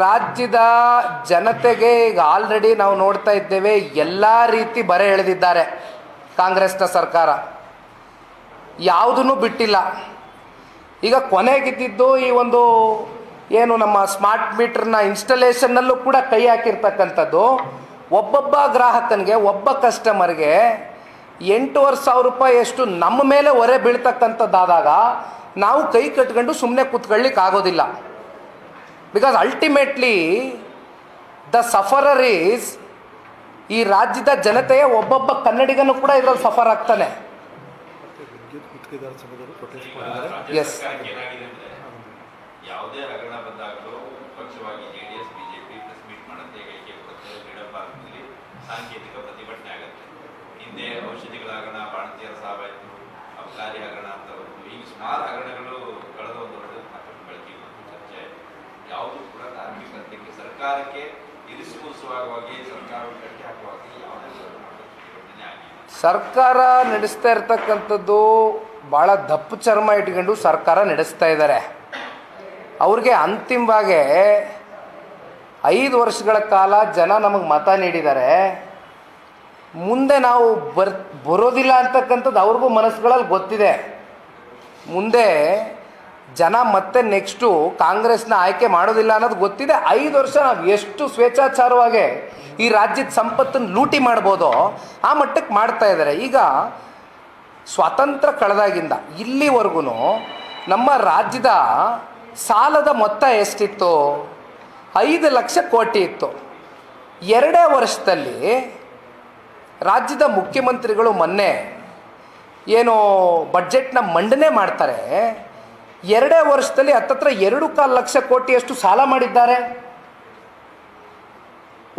ರಾಜ್ಯದ ಜನತೆಗೆ ಈಗ ಆಲ್ರೆಡಿ ನಾವು ನೋಡ್ತಾ ಇದ್ದೇವೆ, ಎಲ್ಲ ರೀತಿ ಬರೆ ಎಳೆದಿದ್ದಾರೆ ಕಾಂಗ್ರೆಸ್ನ ಸರ್ಕಾರ. ಯಾವುದನ್ನು ಬಿಟ್ಟಿಲ್ಲ. ಈಗ ಕೊನೆಗಿದ್ದಿದ್ದು ಈ ಒಂದು ಏನು ನಮ್ಮ ಸ್ಮಾರ್ಟ್ ಮೀಟರ್ನ ಇನ್ಸ್ಟಾಲೇಷನ್ನಲ್ಲೂ ಕೂಡ ಕೈ ಹಾಕಿರ್ತಕ್ಕಂಥದ್ದು, ಒಬ್ಬೊಬ್ಬ ಗ್ರಾಹಕನಿಗೆ, ಒಬ್ಬ ಕಸ್ಟಮರ್ಗೆ ಎಂಟೂವರೆ ಸಾವಿರ ರೂಪಾಯಿ ಎಷ್ಟು ನಮ್ಮ ಮೇಲೆ ಹೊರೆ ಬೀಳ್ತಕ್ಕಂಥದ್ದಾದಾಗ ನಾವು ಕೈ ಕಟ್ಕೊಂಡು ಸುಮ್ಮನೆ ಕೂತ್ಕೊಳ್ಳಿಕ್ಕೆ ಆಗೋದಿಲ್ಲ because ultimately the sufferer is ಈ ರಾಜ್ಯದ ಜನತೆಯ ಒಬ್ಬೊಬ್ಬ ಕನ್ನಡಿಗನು ಕೂಡ ಇದರಲ್ಲಿ ಸಫರ್ ಆಗ್ತಾನೆ ಎಸ್ ಔಷಧಿಗಳ ಹಗರಣ, ಬಾಣತಿಯರ ಸಾವಾಯಿತು ಅಬಕಾರಿ ಹಗರಣ ಅಂತ. ಹೀಗೆ ಸುಮಾರು ಹಗರಣಗಳು ಯಾವುದು ಕೂಡ ಧಾರ್ಮಿಕ ಸತ್ಯಕ್ಕೆ ಸರ್ಕಾರಕ್ಕೆ ಇರಿಸುವುಸುವಾಗಿ ಸರ್ಕಾರ ಕಟ್ಟಿ ಹಾಕುವಾಗ ಯಾವುದೇ ಸರ್ಕಾರ ನಡೆಸ್ತಾ ಇರ್ತಕ್ಕಂಥದ್ದು ಭಾಳ ದಪ್ಪು ಚರ್ಮ ಇಟ್ಕೊಂಡು ಸರ್ಕಾರ ನಡೆಸ್ತಾ ಇದ್ದಾರೆ. ಅವ್ರಿಗೆ ಅಂತಿಮವಾಗಿ ಐದು ವರ್ಷಗಳ ಕಾಲ ಜನ ನಮಗೆ ಮತ ನೀಡಿದ್ದಾರೆ ಮುಂದೆ ನಾವು ಬರ್, ಬರೋದಿಲ್ಲ ಅಂತಕ್ಕಂಥದ್ದು ಅವ್ರಿಗೂ ಮನಸ್ಸುಗಳಲ್ಲಿ ಗೊತ್ತಿದೆ. ಮುಂದೆ ಜನ ಮತ್ತೆ ನೆಕ್ಸ್ಟು ಕಾಂಗ್ರೆಸ್ನ ಆಯ್ಕೆ ಮಾಡೋದಿಲ್ಲ ಅನ್ನೋದು ಗೊತ್ತಿದೆ. ಐದು ವರ್ಷ ನಾವು ಎಷ್ಟು ಸ್ವೇಚ್ಛಾಚಾರವಾಗಿ ಈ ರಾಜ್ಯದ ಸಂಪತ್ತನ್ನು ಲೂಟಿ ಮಾಡ್ಬೋದೋ ಆ ಮಟ್ಟಕ್ಕೆ ಮಾಡ್ತಾ ಇದ್ದಾರೆ. ಈಗ ಸ್ವಾತಂತ್ರ್ಯ ಕಳೆದಾಗಿಂದ ಇಲ್ಲಿವರೆಗೂ ನಮ್ಮ ರಾಜ್ಯದ ಸಾಲದ ಮೊತ್ತ ಎಷ್ಟಿತ್ತು? ಐದು ಲಕ್ಷ ಕೋಟಿ ಇತ್ತು. ಎರಡೇ ವರ್ಷದಲ್ಲಿ ರಾಜ್ಯದ ಮುಖ್ಯಮಂತ್ರಿಗಳು ಮೊನ್ನೆ ಏನು ಬಡ್ಜೆಟ್ನ ಮಂಡನೆ ಮಾಡ್ತಾರೆ. ಎರಡೇ ವರ್ಷದಲ್ಲಿ ಹತ್ತತ್ರ ಎರಡು ಕಾಲು ಲಕ್ಷ ಕೋಟಿಯಷ್ಟು ಸಾಲ ಮಾಡಿದ್ದಾರೆ.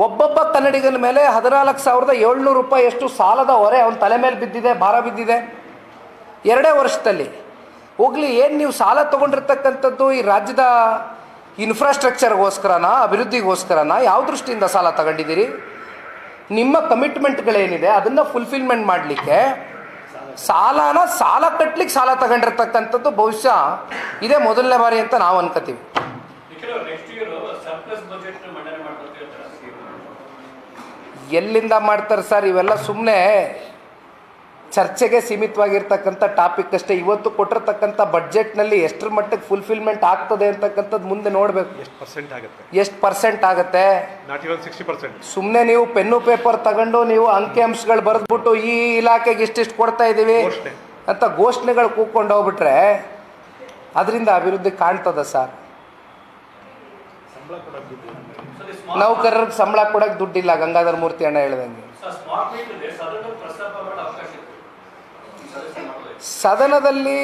ಒಬ್ಬೊಬ್ಬ ಕನ್ನಡಿಗನ ಮೇಲೆ ಹದಿನಾಲ್ಕು ಸಾವಿರದ ಏಳ್ನೂರು ರೂಪಾಯಿಯಷ್ಟು ಸಾಲದ ಹೊರೆ ಅವನ ತಲೆ ಮೇಲೆ ಬಿದ್ದಿದೆ, ಭಾರ ಬಿದ್ದಿದೆ. ಎರಡೇ ವರ್ಷದಲ್ಲಿ ಹೋಗ್ಲಿ, ಏನು ನೀವು ಸಾಲ ತೊಗೊಂಡಿರ್ತಕ್ಕಂಥದ್ದು ಈ ರಾಜ್ಯದ ಇನ್ಫ್ರಾಸ್ಟ್ರಕ್ಚರ್ಗೋಸ್ಕರನಾ ಅಭಿವೃದ್ಧಿಗೋಸ್ಕರನ, ಯಾವ ದೃಷ್ಟಿಯಿಂದ ಸಾಲ ತಗೊಂಡಿದ್ದೀರಿ? ನಿಮ್ಮ ಕಮಿಟ್ಮೆಂಟ್ಗಳೇನಿದೆ ಅದನ್ನು ಫುಲ್ಫಿಲ್ಮೆಂಟ್ ಮಾಡಲಿಕ್ಕೆ ಸಾಲನ ಸಾಲ ಕಟ್ಲಿಕ್ಕೆ ಸಾಲ ತಗೊಂಡಿರ್ತಕ್ಕಂಥದ್ದು ಬಹುಶಃ ಇದೇ ಮೊದಲನೇ ಬಾರಿ ಅಂತ ನಾವು ಅನ್ಕೋತೀವಿ ಎಲ್ಲಿಂದ ಮಾಡ್ತಾರೆ ಸರ್ ಇವೆಲ್ಲ ಸುಮ್ಮನೆ ಚರ್ಚೆಗೆ ಸೀಮಿತವಾಗಿರ್ತಕ್ಕಂಥ ಟಾಪಿಕ್ ಅಷ್ಟೇ. ಇವತ್ತು ಕೊಟ್ಟಿರ್ತಕ್ಕಂಥ ಬಡ್ಜೆಟ್ನಲ್ಲಿ ಎಷ್ಟರ ಮಟ್ಟಿಗೆ ಫುಲ್ಫಿಲ್ಮೆಂಟ್ ಆಗ್ತದೆ ಅಂತಕ್ಕಂಥದ್ದು ಮುಂದೆ ನೋಡಬೇಕು. ಎಷ್ಟು ಪರ್ಸೆಂಟ್ ಆಗುತ್ತೆ? ಎಷ್ಟು ಪರ್ಸೆಂಟ್ ಆಗುತ್ತೆ? ಸುಮ್ಮನೆ ನೀವು ಪೆನ್ನು ಪೇಪರ್ ತಗೊಂಡು ನೀವು ಅಂಕಿ ಅಂಶಗಳು ಬರೆದ್ಬಿಟ್ಟು ಈ ಇಲಾಖೆಗೆ ಇಷ್ಟಿಷ್ಟು ಕೊಡ್ತಾ ಇದ್ದೀವಿ. ಅಂತ ಘೋಷಣೆಗಳು ಕೂಕೊಂಡು ಹೋಗ್ಬಿಟ್ರೆ ಅದರಿಂದ ಅಭಿವೃದ್ಧಿ ಕಾಣ್ತದ ಸರ್? ನೌಕರರಿಗೆ ಸಂಬಳ ಕೊಡಕ್ಕೆ ದುಡ್ಡಿಲ್ಲ. ಗಂಗಾಧರ ಮೂರ್ತಿ ಅಣ್ಣ ಹೇಳ್ದಂಗೆ ಸ್ಮಾರ್ಟ್ ಮೀಟರ್ ಇದೆ ಸದನ ಪ್ರಸ್ತಾಪ ಮಾಡೋ ಅವಕಾಶ ಇದೆ ಸದಸ್ಯ ಮಾಡೋದು ಸದನದಲ್ಲಿ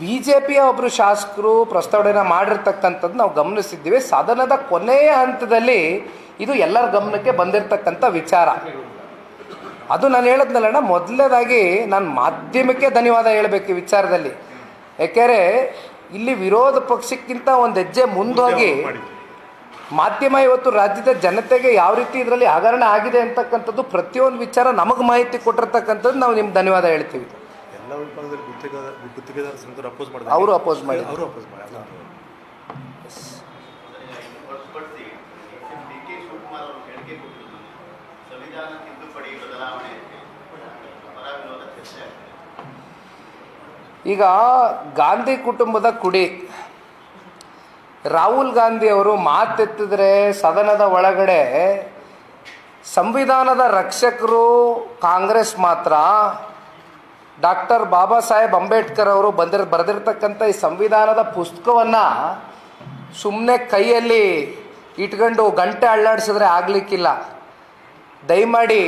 ಬಿ ಜೆ ಪಿಯ ಒಬ್ಬರು ಶಾಸಕರು ಪ್ರಸ್ತಾವನೆ ಮಾಡಿರ್ತಕ್ಕಂಥದ್ದು ನಾವು ಗಮನಿಸಿದ್ದೀವಿ. ಸದನದ ಕೊನೆಯ ಹಂತದಲ್ಲಿ ಇದು ಎಲ್ಲರ ಗಮನಕ್ಕೆ ಬಂದಿರತಕ್ಕಂಥ ವಿಚಾರ. ಅದು ನಾನು ಹೇಳದ್ನಲ್ಲಣ್ಣ ಮೊದಲನೇದಾಗಿ ನಾನು ಮಾಧ್ಯಮಕ್ಕೆ ಧನ್ಯವಾದ ಹೇಳಬೇಕು ಈ ವಿಚಾರದಲ್ಲಿ. ಯಾಕೆಂದರೆ ಇಲ್ಲಿ ವಿರೋಧ ಪಕ್ಷಕ್ಕಿಂತ ಒಂದು ಹೆಜ್ಜೆ ಮುಂದೋಗಿ ಮಾಧ್ಯಮ ಇವತ್ತು ರಾಜ್ಯದ ಜನತೆಗೆ ಯಾವ ರೀತಿ ಇದರಲ್ಲಿ ಹಗರಣ ಆಗಿದೆ ಅಂತಕ್ಕಂಥದ್ದು ಪ್ರತಿಯೊಂದು ವಿಚಾರ ನಮಗೆ ಮಾಹಿತಿ ಕೊಟ್ಟಿರ್ತಕ್ಕಂಥದ್ದು ನಾವು ನಿಮ್ಗೆ ಧನ್ಯವಾದ ಹೇಳ್ತೀವಿ. ಎಲ್ಲ ವಿಭಾಗದಲ್ಲಿ ಗುತ್ತಿಗೆ ಗುತ್ತಿಗೆದಾರ ಸಂಘದವರು ಅಪೋಸ್ ಮಾಡಿದ್ರು ಅವರು ಅಪೋಸ್ ಮಾಡಿ ಅವರು ಅಪೋಸ್ ಮಾಡಿ ಈಗ ಗಾಂಧಿ ಕುಟುಂಬದ ಕುಡಿ. ರಾಹುಲ್ ಗಾಂಧಿ ಅವರು ಮಾತೆತ್ತಿದ್ರೆ ಸದನದ ಒಳಗಡೆ ಸಂವಿಧಾನದ ರಕ್ಷಕರು ಕಾಂಗ್ರೆಸ್ ಮಾತ್ರ ಡಾಕ್ಟರ್ ಬಾಬಾ ಸಾಹೇಬ್ ಅಂಬೇಡ್ಕರ್ ಅವರು ಬಂದಿರ, ಬರೆದಿರ್ತಕ್ಕಂಥ ಈ ಸಂವಿಧಾನದ ಪುಸ್ತಕವನ್ನು ಸುಮ್ಮನೆ ಕೈಯಲ್ಲಿ ಇಟ್ಕೊಂಡು ಗಂಟೆ ಅಳ್ಳಾಡಿಸಿದ್ರೆ ಆಗಲಿಕ್ಕಿಲ್ಲ. ದಯಮಾಡಿ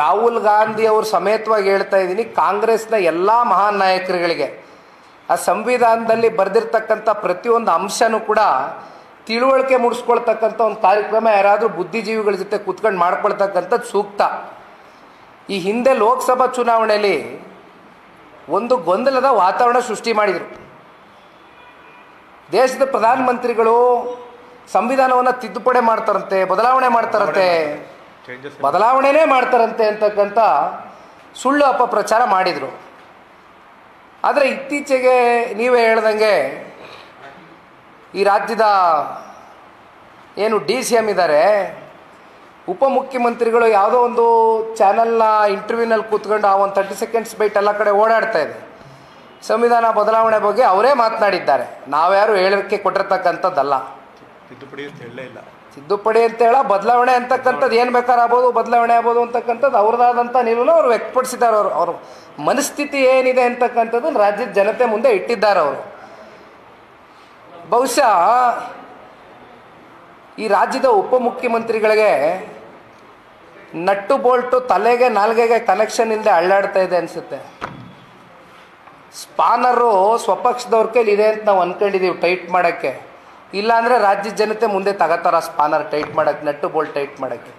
ರಾಹುಲ್ ಗಾಂಧಿ ಅವರು ಸಮೇತವಾಗಿ ಹೇಳ್ತಾ ಇದ್ದೀನಿ, ಕಾಂಗ್ರೆಸ್ನ ಎಲ್ಲ ಮಹಾನ್ ನಾಯಕರುಗಳಿಗೆ. ಆ ಸಂವಿಧಾನದಲ್ಲಿ ಬರೆದಿರ್ತಕ್ಕಂಥ ಪ್ರತಿಯೊಂದು ಅಂಶನೂ ಕೂಡ ತಿಳುವಳಿಕೆ ಮೂಡಿಸ್ಕೊಳ್ತಕ್ಕಂಥ ಒಂದು ಕಾರ್ಯಕ್ರಮ ಯಾರಾದರೂ ಬುದ್ಧಿಜೀವಿಗಳ ಜೊತೆ ಕೂತ್ಕೊಂಡು ಮಾಡ್ಕೊಳ್ತಕ್ಕಂಥದ್ದು ಸೂಕ್ತ. ಈ ಹಿಂದೆ ಲೋಕಸಭಾ ಚುನಾವಣೆಯಲ್ಲಿ ಒಂದು ಗೊಂದಲದ ವಾತಾವರಣ ಸೃಷ್ಟಿ ಮಾಡಿದರು. ದೇಶದ ಪ್ರಧಾನಮಂತ್ರಿಗಳು ಸಂವಿಧಾನವನ್ನು ತಿದ್ದುಪಡಿ ಮಾಡ್ತಾರಂತೆ, ಬದಲಾವಣೆ ಮಾಡ್ತಾರಂತೆ, ಬದಲಾವಣೆನೇ ಮಾಡ್ತಾರಂತೆ ಅಂತಕ್ಕಂಥ ಸುಳ್ಳು ಅಪಪ್ರಚಾರ ಮಾಡಿದರು. ಆದರೆ ಇತ್ತೀಚೆಗೆ ನೀವೇ ಹೇಳ್ದಂಗೆ ಈ ರಾಜ್ಯದ ಏನು ಡಿ ಸಿ ಎಂ ಇದ್ದಾರೆ ಉಪಮುಖ್ಯಮಂತ್ರಿಗಳು ಯಾವುದೋ ಒಂದು ಚಾನೆಲ್ನ ಇಂಟರ್ವ್ಯೂನಲ್ಲಿ ಕೂತ್ಕೊಂಡು ಆ ಒಂದು ತರ್ಟಿ ಸೆಕೆಂಡ್ಸ್ ಬೈಟ್ ಎಲ್ಲ ಕಡೆ ಓಡಾಡ್ತಾ ಇದೆ. ಸಂವಿಧಾನ ಬದಲಾವಣೆ ಬಗ್ಗೆ ಅವರೇ ಮಾತನಾಡಿದ್ದಾರೆ. ನಾವ್ಯಾರು ಹೇಳಕ್ಕೆ ಕೊಟ್ಟಿರ್ತಕ್ಕಂಥದ್ದಲ್ಲ. ತಿದ್ದುಪಡಿ ಅಂತ ಹೇಳಲೇ ಇಲ್ಲ. ತಿದ್ದುಪಡಿ ಅಂತ ಹೇಳ ಬದಲಾವಣೆ ಅಂತಕ್ಕಂಥದ್ದು ಏನು ಬೇಕಾರಾಗ್ಬೋದು ಆಗ್ಬೋದು ಬದಲಾವಣೆ ಆಗ್ಬೋದು ಅಂತಕ್ಕಂಥದ್ದು ಅವ್ರದ್ದಾದಂಥ ನಿಲುವನ್ನು ಅವರು ವ್ಯಕ್ತಪಡಿಸಿದ್ದಾರೆ. ಅವರು ಅವರು ಮನಸ್ಥಿತಿ ಏನಿದೆ ಅಂತಕ್ಕಂಥದ್ದು ರಾಜ್ಯದ ಜನತೆ ಮುಂದೆ ಇಟ್ಟಿದ್ದಾರೆ ಅವರು. ಬಹುಶಃ ಈ ರಾಜ್ಯದ ಉಪಮುಖ್ಯಮಂತ್ರಿಗಳಿಗೆ ನಟ್ಟು ಬೋಲ್ಟು ತಲೆಗೆ, ನಾಲ್ಗೆಗೆ ಕನೆಕ್ಷನ್ ಇಲ್ಲದೆ ಅಳ್ಳಾಡ್ತಾ ಇದೆ ಅನಿಸುತ್ತೆ. ಸ್ಪಾನರು ಸ್ವಪಕ್ಷದವ್ರ ಕೈಲಿ ಇದೆ ಅಂತ ನಾವು ಅಂದ್ಕೊಂಡಿದ್ದೀವಿ ಟೈಟ್ ಮಾಡೋಕ್ಕೆ. ಇಲ್ಲಾಂದರೆ ರಾಜ್ಯದ ಜನತೆ ಮುಂದೆ ತಗೋತಾರ ಸ್ಪಾನರ್ ಟೈಟ್ ಮಾಡೋಕ್ಕೆ ನಟ್ಟು ಬೋಲ್ಟ್ ಟೈಟ್ ಮಾಡೋಕ್ಕೆ.